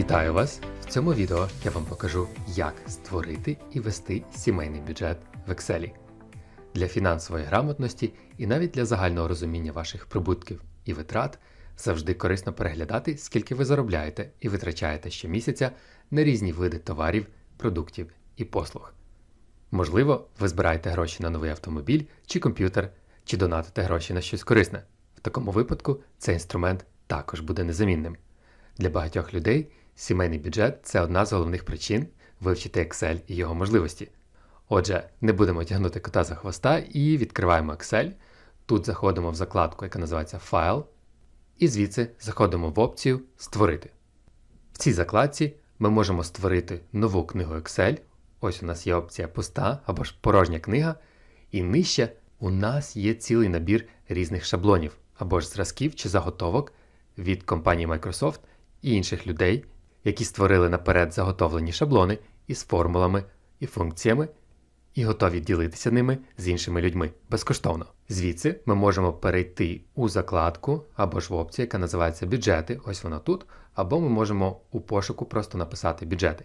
Вітаю вас! В цьому відео я вам покажу, як створити і вести сімейний бюджет в Excel. Для фінансової грамотності і навіть для загального розуміння ваших прибутків і витрат завжди корисно переглядати, скільки ви заробляєте і витрачаєте щомісяця на різні види товарів, продуктів і послуг. Можливо, ви збираєте гроші на новий автомобіль чи комп'ютер, чи донатите гроші на щось корисне. В такому випадку цей інструмент також буде незамінним. Для багатьох людей сімейний бюджет це одна з головних причин вивчити Excel і його можливості. Отже, не будемо тягнути кота за хвоста і відкриваємо Excel. Тут заходимо в закладку, яка називається Файл, і звідси заходимо в опцію Створити. В цій закладці ми можемо створити нову книгу Excel. Ось у нас є опція пуста або ж порожня книга, і нижче у нас є цілий набір різних шаблонів або ж зразків чи заготовок від компанії Microsoft і інших людей, які створили наперед заготовлені шаблони із формулами і функціями, і готові ділитися ними з іншими людьми безкоштовно. Звідси ми можемо перейти у закладку або ж в опцію, яка називається бюджети, ось вона тут, або ми можемо у пошуку просто написати бюджети.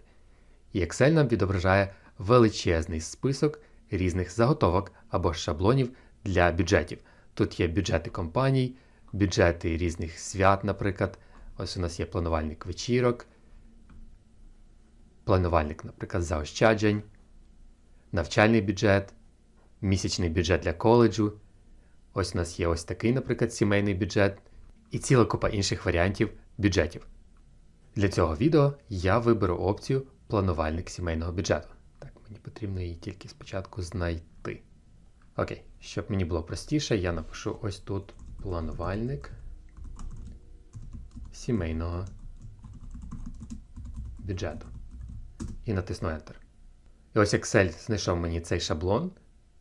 І Excel нам відображає величезний список різних заготовок або шаблонів для бюджетів. Тут є бюджети компаній, бюджети різних свят, наприклад. Ось у нас є планувальник вечірок, планувальник, наприклад, заощаджень, навчальний бюджет, місячний бюджет для коледжу. Ось у нас є ось такий, наприклад, сімейний бюджет і ціла купа інших варіантів бюджетів. Для цього відео я виберу опцію планувальник сімейного бюджету. Так, мені потрібно її тільки спочатку знайти. Окей, щоб мені було простіше, я напишу ось тут планувальник сімейного бюджету. І натисну Enter. І ось Excel знайшов мені цей шаблон.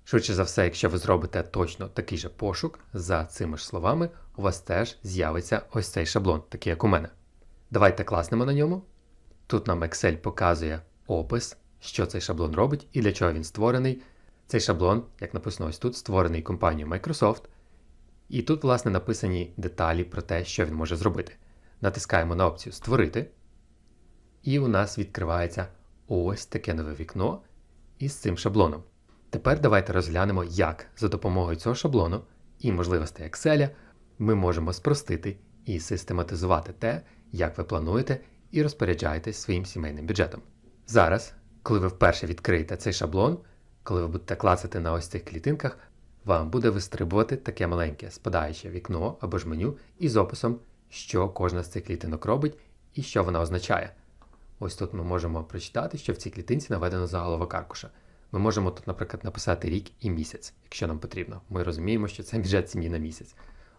Швидше за все, якщо ви зробите точно такий же пошук за цими ж словами, у вас теж з'явиться ось цей шаблон, такий як у мене. Давайте класнемо на ньому. Тут нам Excel показує опис, що цей шаблон робить і для чого він створений. Цей шаблон, як написано ось тут, створений компанією Microsoft. І тут, власне, написані деталі про те, що він може зробити. Натискаємо на опцію Створити. І у нас відкривається ось таке нове вікно із цим шаблоном. Тепер давайте розглянемо, як за допомогою цього шаблону і можливостей Excel ми можемо спростити і систематизувати те, як ви плануєте і розпоряджаєтесь своїм сімейним бюджетом. Зараз, коли ви вперше відкриєте цей шаблон, коли ви будете клацати на ось цих клітинках, вам буде вистрибувати таке маленьке спадаюче вікно або ж меню із описом, що кожна з цих клітинок робить і що вона означає. Ось тут ми можемо прочитати, що в цій клітинці наведено заголовок аркуша. Ми можемо тут, наприклад, написати рік і місяць, якщо нам потрібно. Ми розуміємо, що це бюджет сім'ї на місяць.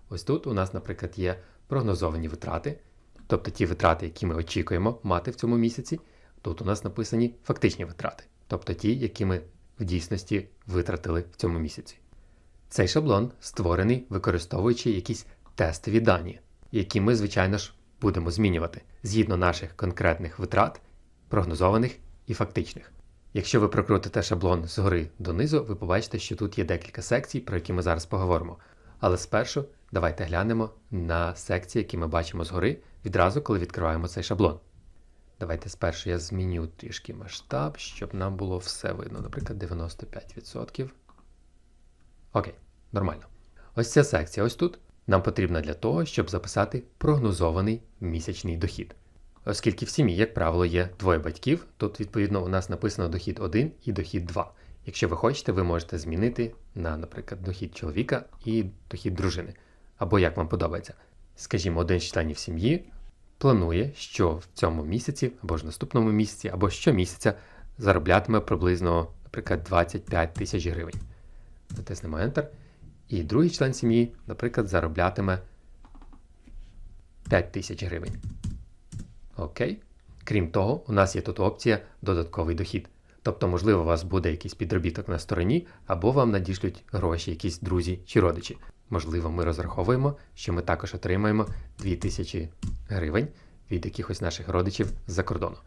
Ось тут у нас, наприклад, є прогнозовані витрати, тобто ті витрати, які ми очікуємо мати в цьому місяці. Тут у нас написані фактичні витрати, тобто ті, які ми в дійсності витратили в цьому місяці. Цей шаблон створений, використовуючи якісь тестові дані, які ми, звичайно ж, будемо змінювати згідно наших конкретних витрат, прогнозованих і фактичних. Якщо ви прокрутите шаблон згори донизу, ви побачите, що тут є декілька секцій, про які ми зараз поговоримо. Але спершу давайте глянемо на секції, які ми бачимо згори, відразу, коли відкриваємо цей шаблон. Давайте спершу я зміню трішки масштаб, щоб нам було все видно, наприклад, 95%. Окей, нормально. Ось ця секція ось тут нам потрібна для того, щоб записати прогнозований місячний дохід. Оскільки в сім'ї, як правило, є двоє батьків, тут, відповідно, у нас написано дохід 1 і дохід 2. Якщо ви хочете, ви можете змінити на, наприклад, дохід чоловіка і дохід дружини, або як вам подобається. Скажімо, один з членів сім'ї планує, що в цьому місяці, або ж наступному місяці, або щомісяця зароблятиме приблизно, наприклад, 25 тисяч гривень. Натиснемо Enter. І другий член сім'ї, наприклад, зароблятиме 5 тисяч гривень. Окей. Крім того, у нас є тут опція додатковий дохід. Тобто, можливо, у вас буде якийсь підробіток на стороні, або вам надішлють гроші якісь друзі чи родичі. Можливо, ми розраховуємо, що ми також отримаємо 2000 гривень від якихось наших родичів з-за кордону.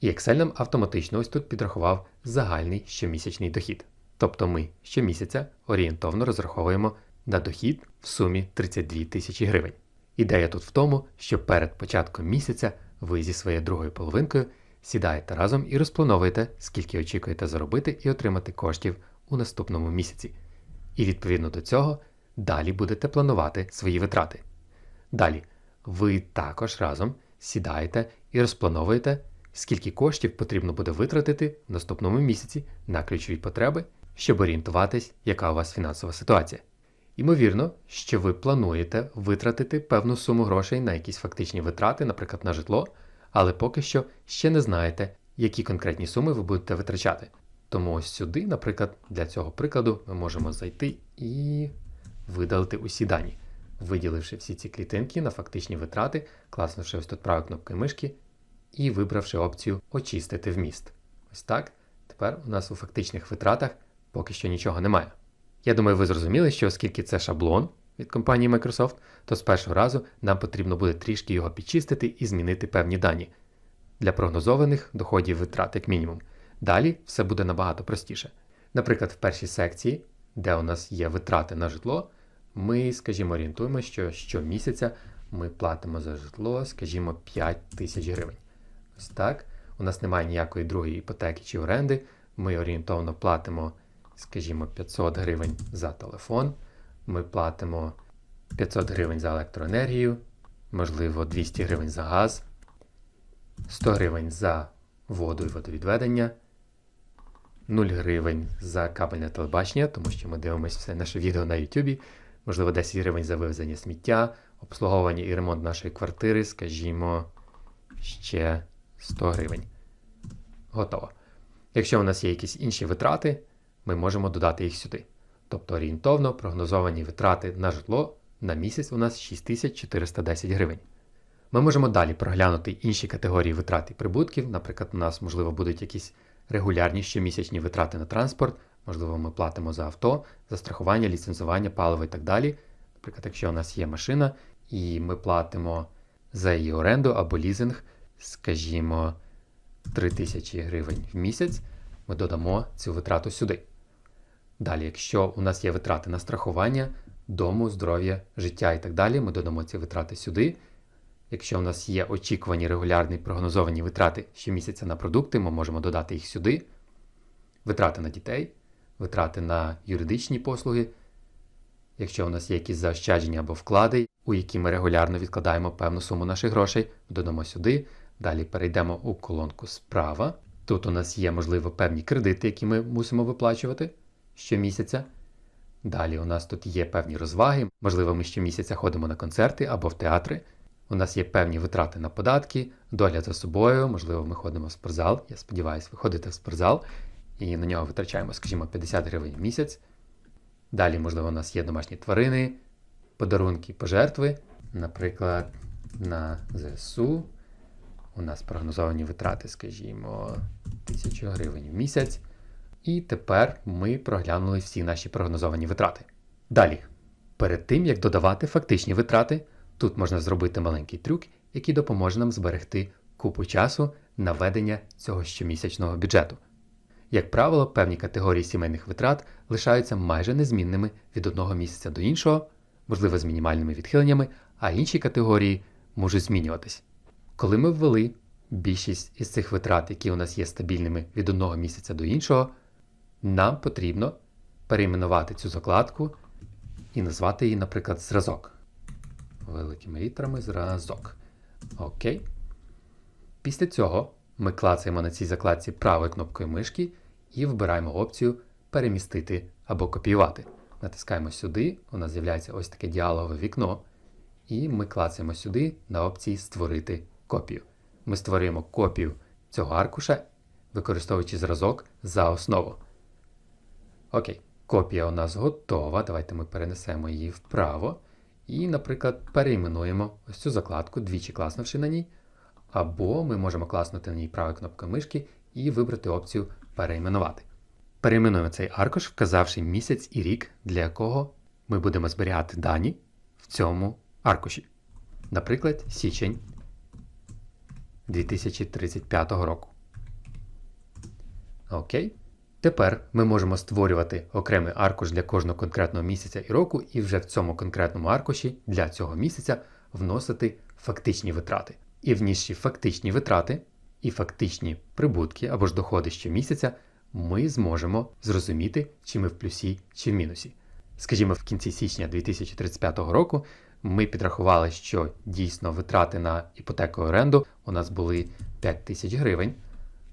І Excel нам автоматично ось тут підрахував загальний щомісячний дохід. Тобто ми щомісяця орієнтовно розраховуємо на дохід в сумі 32 тисячі гривень. Ідея тут в тому, що перед початком місяця ви зі своєю другою половинкою сідаєте разом і розплановуєте, скільки очікуєте заробити і отримати коштів у наступному місяці. І відповідно до цього далі будете планувати свої витрати. Далі, ви також разом сідаєте і розплановуєте, скільки коштів потрібно буде витратити в наступному місяці на ключові потреби, щоб орієнтуватись, яка у вас фінансова ситуація. Ймовірно, що ви плануєте витратити певну суму грошей на якісь фактичні витрати, наприклад, на житло, але поки що ще не знаєте, які конкретні суми ви будете витрачати. Тому ось сюди, наприклад, для цього прикладу ми можемо зайти і видалити усі дані, виділивши всі ці клітинки на фактичні витрати, класнувши ось тут правою кнопкою мишки і вибравши опцію Очистити вміст. Ось так. Тепер у нас у фактичних витратах поки що нічого немає. Я думаю, ви зрозуміли, що оскільки це шаблон від компанії Microsoft, то з першого разу нам потрібно буде трішки його підчистити і змінити певні дані для прогнозованих доходів витрат, як мінімум. Далі все буде набагато простіше. Наприклад, в першій секції, де у нас є витрати на житло, ми, скажімо, орієнтуємо, що щомісяця ми платимо за житло, скажімо, 5 тисяч гривень. Ось так. У нас немає ніякої другої іпотеки чи оренди. Ми орієнтовно платимо, скажімо, 500 гривень за телефон. Ми платимо 500 гривень за електроенергію, можливо, 200 гривень за газ, 100 гривень за воду і водовідведення, 0 гривень за кабельне телебачення, тому що ми дивимося все наше відео на YouTube, можливо, 10 гривень за вивезення сміття, обслуговування і ремонт нашої квартири, скажімо, ще 100 гривень. Готово. Якщо у нас є якісь інші витрати, ми можемо додати їх сюди. Тобто орієнтовно прогнозовані витрати на житло на місяць у нас 6410 гривень. Ми можемо далі проглянути інші категорії витрат і прибутків. Наприклад, у нас, можливо, будуть якісь регулярні щомісячні витрати на транспорт, можливо, ми платимо за авто, за страхування, ліцензування, паливо і так далі. Наприклад, якщо у нас є машина і ми платимо за її оренду або лізинг, скажімо, 3000 гривень в місяць, ми додамо цю витрату сюди. Далі, якщо у нас є витрати на страхування дому, здоров'я, життя і так далі, ми додамо ці витрати сюди. Якщо у нас є очікувані регулярні прогнозовані витрати щомісяця на продукти, ми можемо додати їх сюди. Витрати на дітей, витрати на юридичні послуги. Якщо у нас є якісь заощадження або вклади, у які ми регулярно відкладаємо певну суму наших грошей, додамо сюди. Далі перейдемо у колонку справа. Тут у нас є, можливо, певні кредити, які ми мусимо виплачувати щомісяця. Далі у нас тут є певні розваги, можливо, ми щомісяця ходимо на концерти або в театри. У нас є певні витрати на податки, догляд за собою, можливо, ми ходимо в спортзал. Я сподіваюся, ви ходите в спортзал і на нього витрачаємо, скажімо, 50 гривень в місяць. Далі, можливо, у нас є домашні тварини, подарунки, пожертви, наприклад, на ЗСУ. У нас прогнозовані витрати, скажімо, 1000 гривень в місяць. І тепер ми проглянули всі наші прогнозовані витрати. Далі, перед тим як додавати фактичні витрати, тут можна зробити маленький трюк, який допоможе нам зберегти купу часу на ведення цього щомісячного бюджету. Як правило, певні категорії сімейних витрат лишаються майже незмінними від одного місяця до іншого, можливо, з мінімальними відхиленнями, а інші категорії можуть змінюватись. Коли ми ввели більшість із цих витрат, які у нас є стабільними від одного місяця до іншого, нам потрібно перейменувати цю закладку і назвати її, наприклад, зразок. Великими літерами зразок. Окей. Після цього ми клацаємо на цій закладці правою кнопкою мишки і вибираємо опцію Перемістити або копіювати. Натискаємо сюди, у нас з'являється ось таке діалогове вікно. І ми клацаємо сюди на опції Створити копію. Ми створюємо копію цього аркуша, використовуючи зразок за основу. Окей, копія у нас готова. Давайте ми перенесемо її вправо. І, наприклад, перейменуємо ось цю закладку, двічі класнувши на ній. Або ми можемо класнути на ній правою кнопкою мишки і вибрати опцію Перейменувати. Перейменуємо цей аркуш, вказавши місяць і рік, для якого ми будемо зберігати дані в цьому аркуші. Наприклад, січень 2035 року. Окей. Тепер ми можемо створювати окремий аркуш для кожного конкретного місяця і року, і вже в цьому конкретному аркуші для цього місяця вносити фактичні витрати. І внісши фактичні витрати і фактичні прибутки або ж доходи щомісяця, ми зможемо зрозуміти, чи ми в плюсі чи в мінусі. Скажімо, в кінці січня 2035 року ми підрахували, що дійсно витрати на іпотеку оренду у нас були 5 тисяч гривень.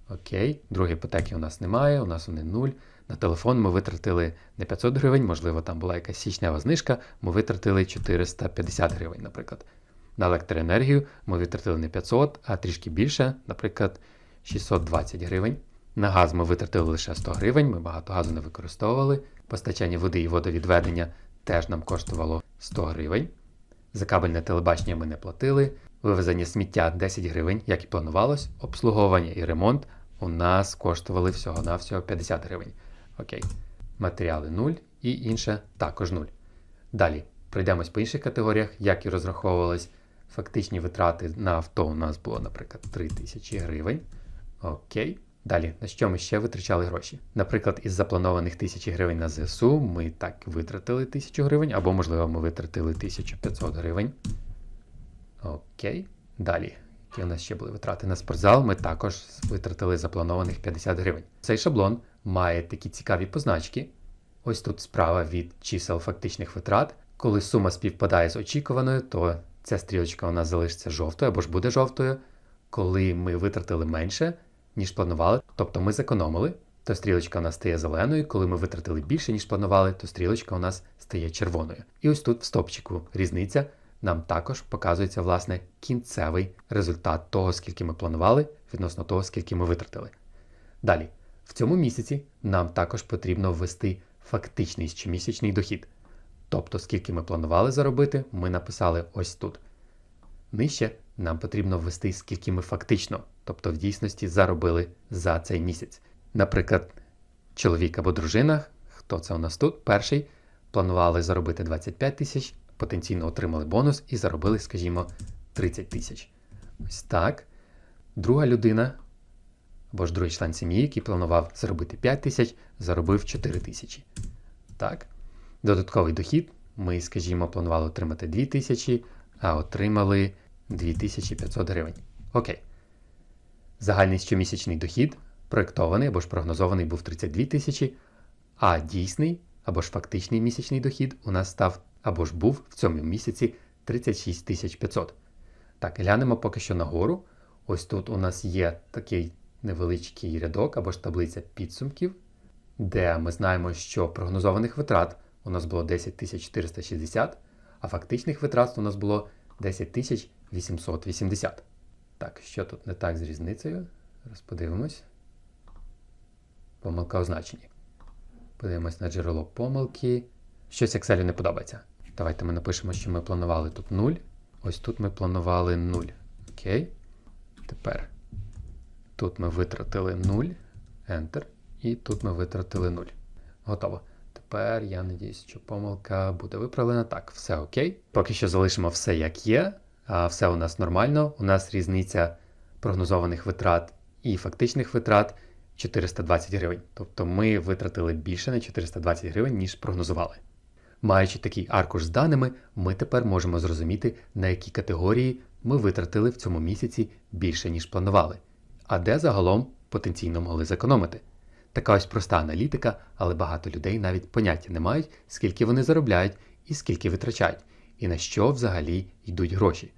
Окей, другої іпотеки у нас немає, у нас вони 0. На телефон ми витратили не 500 гривень, можливо, там була якась січнева знижка, ми витратили 450 гривень, наприклад. На електроенергію ми витратили не 500, а трішки більше, наприклад, 620 гривень. На газ ми витратили лише 100 гривень, ми багато газу не використовували. Постачання води і водовідведення теж нам коштувало 100 гривень. За кабельне телебачення ми не платили. Вивезення сміття 10 гривень, як і планувалось. Обслуговування і ремонт у нас коштували всього-навсього 50 гривень. Окей. Матеріали 0 і інше також 0. Далі пройдемось по інших категоріях, як і розраховувались. Фактичні витрати на авто у нас було, наприклад, 3000 гривень. Окей. Далі, на що ми ще витрачали гроші? Наприклад, із запланованих 1000 гривень на ЗСУ ми так витратили 1000 гривень, або, можливо, ми витратили 1500 гривень. Окей. Далі. Які у нас ще були витрати на спортзал, ми також витратили запланованих 50 гривень. Цей шаблон має такі цікаві позначки. Ось тут справа від чисел фактичних витрат. Коли сума співпадає з очікуваною, то ця стрілочка у нас залишиться жовтою або ж буде жовтою. Коли ми витратили менше, ніж планували, тобто ми зекономили, то стрілочка у нас стає зеленою. Коли ми витратили більше, ніж планували, то стрілочка у нас стає червоною. І ось тут в стопчику різниця. Нам також показується власне кінцевий результат того, скільки ми планували, відносно того, скільки ми витратили. Далі, в цьому місяці нам також потрібно ввести фактичний щомісячний дохід. Тобто, скільки ми планували заробити, ми написали ось тут. Нижче нам потрібно ввести, скільки ми фактично, тобто в дійсності заробили за цей місяць. Наприклад, чоловік або дружина, хто це у нас тут, перший, планували заробити 25 тисяч, потенційно отримали бонус і заробили, скажімо, 30 тисяч. Ось так. Друга людина, або ж другий член сім'ї, який планував заробити 5 тисяч, заробив 4 тисячі. Так. Додатковий дохід. Ми, скажімо, планували отримати 2 тисячі, а отримали 2500 гривень. Окей. Загальний щомісячний дохід проєктований або ж прогнозований був 32 тисячі, а дійсний або ж фактичний місячний дохід у нас став або ж був в цьому місяці 36 500. Так, глянемо поки що нагору. Ось тут у нас є такий невеличкий рядок або ж таблиця підсумків, де ми знаємо, що прогнозованих витрат у нас було 10 460, а фактичних витрат у нас було 10 880. Так, що тут не так з різницею? Зараз подивимось. Помилка означені. Подивимось на джерело помилки. Щось Excel не подобається. Давайте ми напишемо, що ми планували тут 0. Ось тут ми планували 0. Окей. Тепер тут ми витратили 0. Enter. І тут ми витратили 0. Готово. Тепер я надіюсь, що помилка буде виправлена. Так, все окей. Поки що залишимо все як є. А все у нас нормально. У нас різниця прогнозованих витрат і фактичних витрат 420 гривень. Тобто ми витратили більше на 420 гривень, ніж прогнозували. Маючи такий аркуш з даними, ми тепер можемо зрозуміти, на які категорії ми витратили в цьому місяці більше, ніж планували, а де загалом потенційно могли зекономити. Така ось проста аналітика, але багато людей навіть поняття не мають, скільки вони заробляють і скільки витрачають, і на що взагалі йдуть гроші.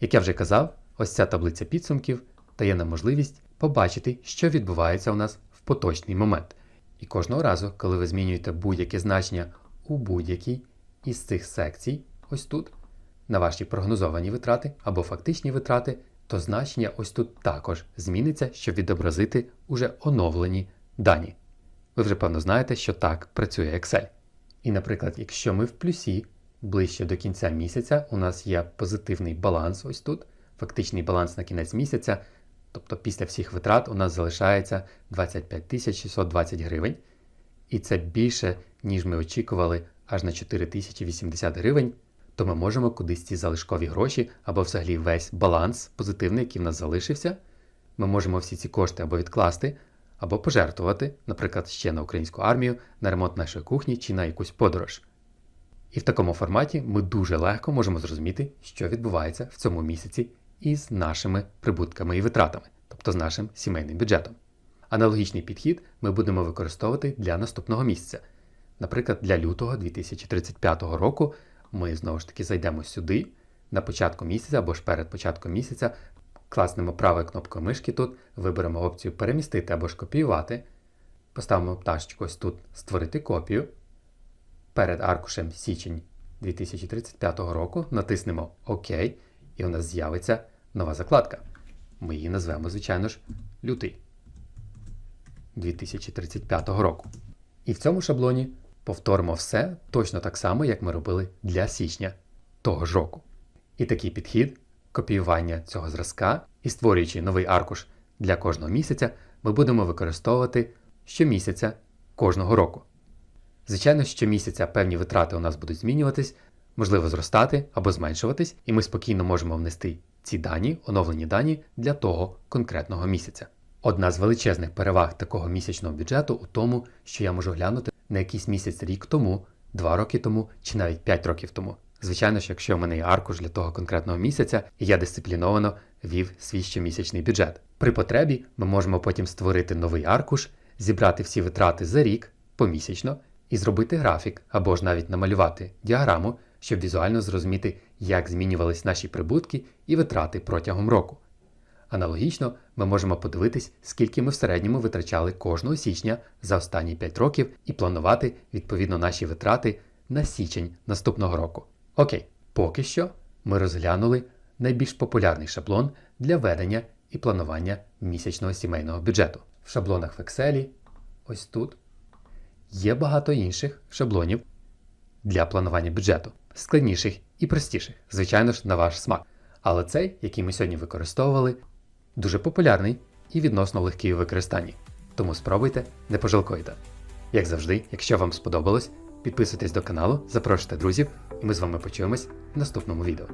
Як я вже казав, ось ця таблиця підсумків дає нам можливість побачити, що відбувається у нас в поточний момент. І кожного разу, коли ви змінюєте будь-яке значення у будь-якій із цих секцій, ось тут, на ваші прогнозовані витрати або фактичні витрати, то значення ось тут також зміниться, щоб відобразити уже оновлені дані. Ви вже певно знаєте, що так працює Excel. І, наприклад, якщо ми в плюсі ближче до кінця місяця, у нас є позитивний баланс ось тут, фактичний баланс на кінець місяця, тобто після всіх витрат у нас залишається 25 620 гривень. І це більше, ніж ми очікували, аж на 4080 гривень, то ми можемо кудись ці залишкові гроші або взагалі весь баланс позитивний, який в нас залишився. Ми можемо всі ці кошти або відкласти, або пожертвувати, наприклад, ще на українську армію, на ремонт нашої кухні чи на якусь подорож. І в такому форматі ми дуже легко можемо зрозуміти, що відбувається в цьому місяці із нашими прибутками і витратами, тобто з нашим сімейним бюджетом. Аналогічний підхід ми будемо використовувати для наступного місяця. Наприклад, для лютого 2035 року ми знову ж таки зайдемо сюди на початку місяця або ж перед початком місяця, класнемо правою кнопкою мишки тут, виберемо опцію перемістити або ж копіювати, поставимо пташечку ось тут Створити копію. Перед аркушем січень 2035 року натиснемо ОК, і у нас з'явиться нова закладка. Ми її назвемо, звичайно ж, лютий 2035 року. І в цьому шаблоні повторимо все точно так само, як ми робили для січня того ж року. І такий підхід, копіювання цього зразка і створюючи новий аркуш для кожного місяця, ми будемо використовувати щомісяця кожного року. Звичайно, щомісяця певні витрати у нас будуть змінюватись, можливо зростати або зменшуватись, і ми спокійно можемо внести ці дані, оновлені дані для того конкретного місяця. Одна з величезних переваг такого місячного бюджету у тому, що я можу глянути на якийсь місяць рік тому, два роки тому чи навіть 5 років тому. Звичайно ж, якщо в мене є аркуш для того конкретного місяця, і я дисципліновано вів свій щомісячний бюджет. При потребі ми можемо потім створити новий аркуш, зібрати всі витрати за рік помісячно і зробити графік або ж навіть намалювати діаграму, щоб візуально зрозуміти, як змінювались наші прибутки і витрати протягом року. Аналогічно, ми можемо подивитись, скільки ми в середньому витрачали кожного січня за останні 5 років і планувати відповідно наші витрати на січень наступного року. Окей, поки що ми розглянули найбільш популярний шаблон для ведення і планування місячного сімейного бюджету. В шаблонах в Excel, ось тут, є багато інших шаблонів для планування бюджету, складніших і простіших, звичайно ж, на ваш смак. Але цей, який ми сьогодні використовували, дуже популярний і відносно легкий у використанні. Тому спробуйте, не пожалкуйте. Як завжди, якщо вам сподобалось, підписуйтесь до каналу, запрошуйте друзів, і ми з вами почуємось в наступному відео.